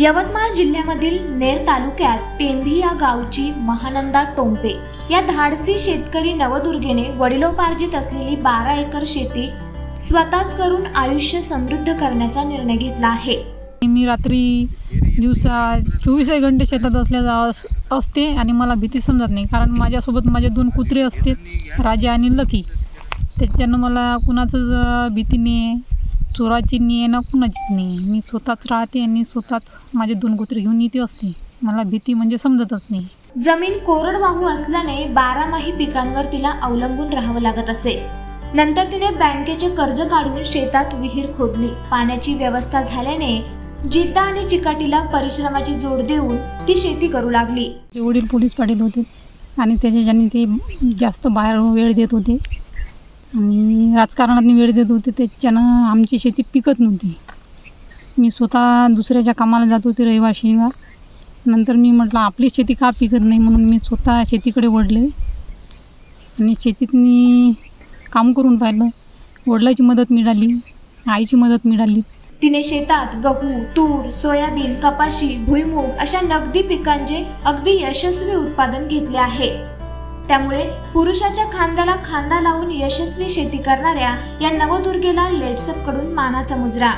यवतमाळ जिल्ह्यामधील नेर तालुक्यात टेंभी या गावची महानंदा टोंपे या धाडसी शेतकरी नवदुर्गेने वडिलोपार्जित असलेली बारा एकर शेती स्वतःच करून आयुष्य समृद्ध करण्याचा निर्णय घेतला आहे. मी रात्री दिवसा चोवीस घंटे शेतात असल्या असते आणि मला भीती समजत नाही. कारण माझ्यासोबत माझे दोन कुत्रे असते राजा आणि लकी. त्याच्यानं मला कुणाचंच भीती नाही. आहे चोराची नाही आहे ना कुणाचीच नाही मी स्वतःच राहते आणि स्वतःच माझे दोन कुत्रे घेऊन इथे असते. मला भीती म्हणजे समजतच नाही. जमीन कोरडवाहू असल्याने बारामाही पिकांवर तिला अवलंबून राहावं लागत असे. नंतर तिने बँकेचे कर्ज काढून शेतात विहीर खोदली. पाण्याची व्यवस्था झाल्याने जिद्द आणि चिकाटीला परिश्रमाची जोड देऊन ती शेती करू लागली. वडील पोलीस पाटील होते आणि त्याच्याच्याने ते जास्त बाहेर वेळ देत होते आणि राजकारणात वेळ देत होते त्याच्यानं आमची शेती पिकत नव्हती. मी स्वतः दुसऱ्याच्या कामाला जात होते रविवार शनिवार नंतर मी म्हटलं आपली शेती का पिकत नाही? म्हणून मी स्वतः शेतीकडे वडले आणि शेतीत मी काम करून पाहिलं. वडिलाची मदत मिळाली आईची मदत मिळाली. तिने शेतात गहू तूर सोयाबीन कपाशी भुईमूग अशा नगदी पिकांचे अगदी यशस्वी उत्पादन घेतले आहे. त्यामुळे पुरुषाच्या खांद्याला खांदा लावून यशस्वी शेती करणाऱ्या या नवदुर्गेला लेट्सअपकडून मानाचा मुजरा.